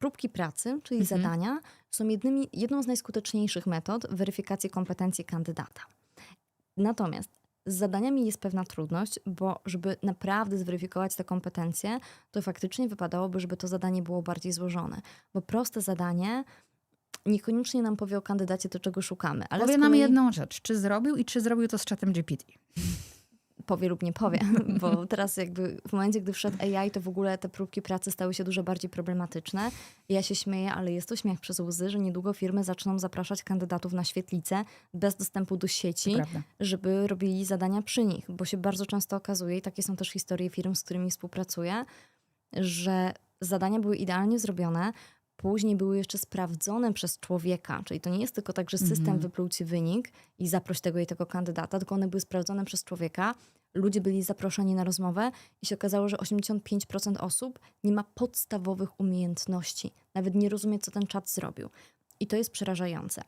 Próbki pracy, czyli Mhm. zadania, są jednymi, jedną z najskuteczniejszych metod weryfikacji kompetencji kandydata. Natomiast z zadaniami jest pewna trudność, bo żeby naprawdę zweryfikować te kompetencje, to faktycznie wypadałoby, żeby to zadanie było bardziej złożone. Bo proste zadanie niekoniecznie nam powie o kandydacie to, czego szukamy. Ale Powie z nam kolei jedną rzecz. Czy zrobił i czy zrobił to z czatem GPT? Powie lub nie powie, bo teraz jakby w momencie, gdy wszedł AI, to w ogóle te próbki pracy stały się dużo bardziej problematyczne. Ja się śmieję, ale jest to śmiech przez łzy, że niedługo firmy zaczną zapraszać kandydatów na świetlicę bez dostępu do sieci, żeby robili zadania przy nich, bo się bardzo często okazuje, i takie są też historie firm, z którymi współpracuję, że zadania były idealnie zrobione, później były jeszcze sprawdzone przez człowieka, czyli to nie jest tylko tak, że system Mhm. wypluł ci wynik i zaproś tego i tego kandydata, tylko one były sprawdzone przez człowieka, ludzie byli zaproszeni na rozmowę i się okazało, że 85% osób nie ma podstawowych umiejętności, nawet nie rozumie, co ten czat zrobił. I to jest przerażające.